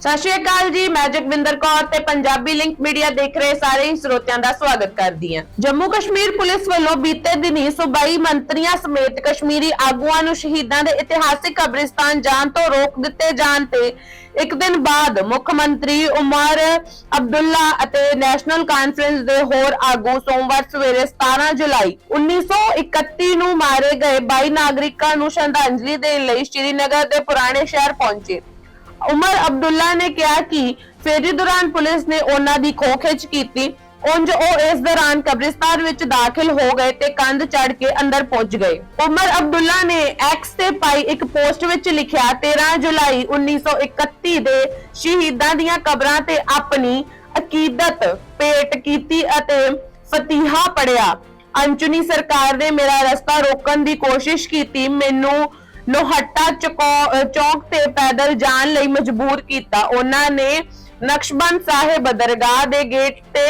ਸਤਿ ਸ਼੍ਰੀ ਅਕਾਲ ਜੀ, ਮੈਂ ਜਗਵਿੰਦਰ ਕੌਰ ਤੇ ਪੰਜਾਬੀ ਲਿੰਕ ਮੀਡੀਆ ਦੇਖ ਰਹੇ ਸਾਰੇ ਸਰੋਤਿਆਂ ਦਾ ਸਵਾਗਤ ਕਰਦੀ ਹਾਂ। ਜੰਮੂ ਕਸ਼ਮੀਰ ਪੁਲਿਸ ਵੱਲੋਂ ਬੀਤੇ ਦਿਨੀ ਸੂਬਾਈ ਮੰਤਰੀਆਂ ਸਮੇਤ ਕਸ਼ਮੀਰੀ ਆਗੂਆਂ ਨੂੰ ਸ਼ਹੀਦਾਂ ਦੇ ਇਤਿਹਾਸਿਕ ਕਬਰਿਸਤਾਨ ਜਾਣ ਤੋਂ ਰੋਕ ਦਿੱਤੇ ਜਾਣ ਤੇ ਇੱਕ ਦਿਨ ਬਾਅਦ ਮੁੱਖ ਮੰਤਰੀ ਉਮਰ ਅਬਦੁੱਲਾ ਅਤੇ ਨੈਸ਼ਨਲ ਕਾਨਫਰੰਸ ਦੇ ਹੋਰ ਆਗੂ ਸੋਮਵਾਰ ਸਵੇਰੇ 17 ਜੁਲਾਈ 1931 ਨੂੰ ਮਾਰੇ ਗਏ 22 ਨਾਗਰਿਕਾਂ ਨੂੰ ਸ਼ਰਧਾਂਜਲੀ ਦੇਣ ਲਈ ਸ਼੍ਰੀਨਗਰ ਦੇ ਪੁਰਾਣੇ ਸ਼ਹਿਰ ਪਹੁੰਚੇ। ਉਮਰ ਅਬਦੁੱਲਾ ਨੇ ਕਿਹਾ ਕਿ ਫੇਰੀ ਦੌਰਾਨ ਪੁਲਿਸ ਨੇ ਉਹਨਾਂ ਦੀ ਖੋਖਿੱਚ ਕੀਤੀ। ਉਂਝ ਉਹ ਇਸ ਦੌਰਾਨ ਕਬਰਿਸਤਾਨ ਵਿੱਚ ਦਾਖਲ ਹੋ ਗਏ ਤੇ ਕੰਧ ਚੜ੍ਹ ਕੇ ਅੰਦਰ ਪਹੁੰਚ ਗਏ। ਉਮਰ ਅਬਦੁੱਲਾ ਨੇ ਐਕਸ ਤੇ ਪਾਈ ਇੱਕ ਪੋਸਟ ਵਿੱਚ ਲਿਖਿਆ 13 ਜੁਲਾਈ 1931 ਦੇ ਸ਼ਹੀਦਾਂ ਦੀਆਂ ਕਬਰਾਂ ਤੇ ਆਪਣੀ ਅਕੀਦਤ ਭੇਟ ਕੀਤੀ ਅਤੇ ਫਤੀਹਾ ਪੜਿਆ ਅੰਚੁਨੀ ਸਰਕਾਰ ਨੇ ਮੇਰਾ ਰਸਤਾ ਰੋਕਣ ਦੀ ਕੋਸ਼ਿਸ਼ ਕੀਤੀ। ਮੈਨੂੰ ਨੋਹੱਟਾ ਚੌਕ ਤੇ ਪੈਦਲ ਜਾਣ ਲਈ ਮਜਬੂਰ ਕੀਤਾ। ਉਹਨਾਂ ਨੇ ਨਕਸ਼ਬੰਦ ਸਾਹਿਬ ਦਰਗਾਹ ਦੇ ਗੇਟ ਤੇ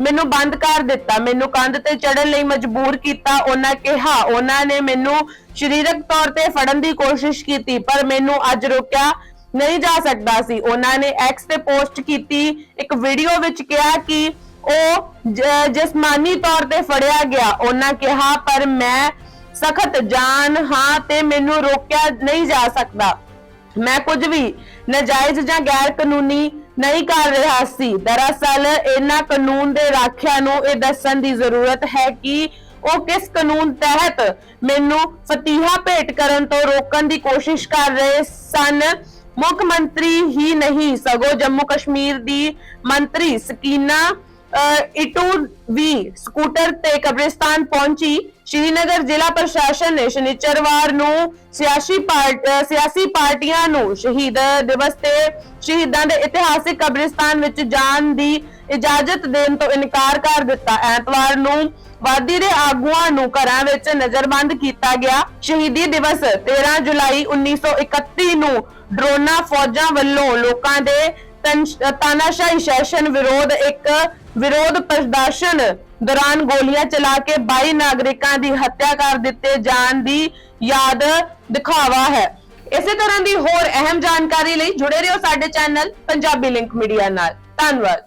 ਮੈਨੂੰ ਬੰਦ ਕਰ ਦਿੱਤਾ। ਮੈਨੂੰ ਕੰਧ ਤੇ ਚੜਨ ਲਈ ਮਜਬੂਰ ਕੀਤਾ। ਉਹਨਾਂ ਕਿਹਾ, ਉਹਨਾਂ ਨੇ ਮੈਨੂੰ ਸਰੀਰਕ ਤੌਰ ਤੇ ਫੜਨ ਦੀ ਕੋਸ਼ਿਸ਼ ਕੀਤੀ, ਪਰ ਮੈਨੂੰ ਅੱਜ ਰੋਕਿਆ ਨਹੀਂ ਜਾ ਸਕਦਾ ਸੀ। ਉਹਨਾਂ ਨੇ ਐਕਸ ਤੇ ਪੋਸਟ ਕੀਤੀ। ਇੱਕ ਵੀਡੀਓ ਵਿੱਚ ਕਿਹਾ ਕਿ ਉਹ ਜਿਸਮਾਨੀ ਤੌਰ ਤੇ ਫੜਿਆ ਗਿਆ। ਉਹਨਾਂ ਕਿਹਾ, ਪਰ ਮੈਂ ਸਖਤ ਜਾਨ ਹਾਂ ਤੇ ਮੈਨੂੰ ਰੋਕਿਆ ਨਹੀਂ ਜਾ ਸਕਦਾ। ਮੈਂ ਕੁਝ ਵੀ ਨਾਜਾਇਜ਼ ਜਾਂ ਗੈਰ ਕਾਨੂੰਨੀ ਨਹੀਂ ਕਰ ਰਿਹਾ ਸੀ। ਦਰਅਸਲ ਇਹਨਾਂ ਕਾਨੂੰਨ ਦੇ ਰਾਖਿਆਂ ਨੂੰ ਇਹ ਦੱਸਣ ਦੀ ਜ਼ਰੂਰਤ ਹੈ ਕਿ ਉਹ ਕਿਸ ਕਾਨੂੰਨ ਤਹਿਤ ਮੈਨੂੰ ਫਤੀਹਾ ਭੇਟ ਕਰਨ ਤੋਂ ਰੋਕਣ ਦੀ ਕੋਸ਼ਿਸ਼ ਕਰ ਰਹੇ ਸਨ। ਮੁੱਖ ਮੰਤਰੀ ਹੀ ਨਹੀਂ, ਸਗੋਂ ਜੰਮੂ ਕਸ਼ਮੀਰ ਦੀ ਮੰਤਰੀ ਸਕੀਨਾ ਇਟੂ ਵੀ ਸਕੂਟਰ ਤੇ ਕਬਰਿਸਤਾਨ ਪਹੁੰਚੀ। ਸ਼੍ਰੀਨਗਰ ਜ਼ਿਲ੍ਹਾ ਪ੍ਰਸ਼ਾਸਨ ਨੇ ਸ਼ਨੀਚਰਵਾਰ ਨੂੰ ਸਿਆਸੀ ਸਿਆਸੀ ਪਾਰਟੀਆਂ ਨੂੰ ਸ਼ਹੀਦ ਦਿਵਸ ਤੇ ਸ਼ਹੀਦਾਂ ਦੇ ਇਤਿਹਾਸਿਕ ਕਬਰਿਸਤਾਨ ਵਿੱਚ ਜਾਣ ਦੀ ਇਜਾਜ਼ਤ ਦੇਣ ਤੋਂ ਇਨਕਾਰ ਕਰ ਦਿੱਤਾ। ਐਤਵਾਰ ਨੂੰ ਵਾਦੀ ਦੇ ਆਗੂਆਂ ਨੂੰ ਘਰਾਂ ਵਿੱਚ ਨਜ਼ਰਬੰਦ ਕੀਤਾ ਗਿਆ। ਸ਼ਹੀਦੀ ਦਿਵਸ 13 ਜੁਲਾਈ 1931 ਨੂੰ ਡਰੋਨਾ ਫੌਜਾਂ ਵੱਲੋਂ ਲੋਕਾਂ ਦੇ ਤਾਨਾਸ਼ਾਹੀ ਸ਼ਾਸਨ ਵਿਰੋਧ, ਇੱਕ ਵਿਰੋਧ ਪ੍ਰਦਰਸ਼ਨ ਦੌਰਾਨ ਗੋਲੀਆਂ ਚਲਾ ਕੇ 22 ਨਾਗਰਿਕਾਂ ਦੀ ਹੱਤਿਆ ਕਰ ਦਿੱਤੇ ਜਾਣ ਦੀ ਯਾਦ ਦਿਖਾਵਾ ਹੈ। ਇਸੇ ਤਰ੍ਹਾਂ ਦੀ ਹੋਰ ਅਹਿਮ ਜਾਣਕਾਰੀ ਲਈ ਜੁੜੇ ਰਹੋ ਸਾਡੇ ਚੈਨਲ ਪੰਜਾਬੀ ਲਿੰਕ ਮੀਡੀਆ ਨਾਲ। ਧੰਨਵਾਦ।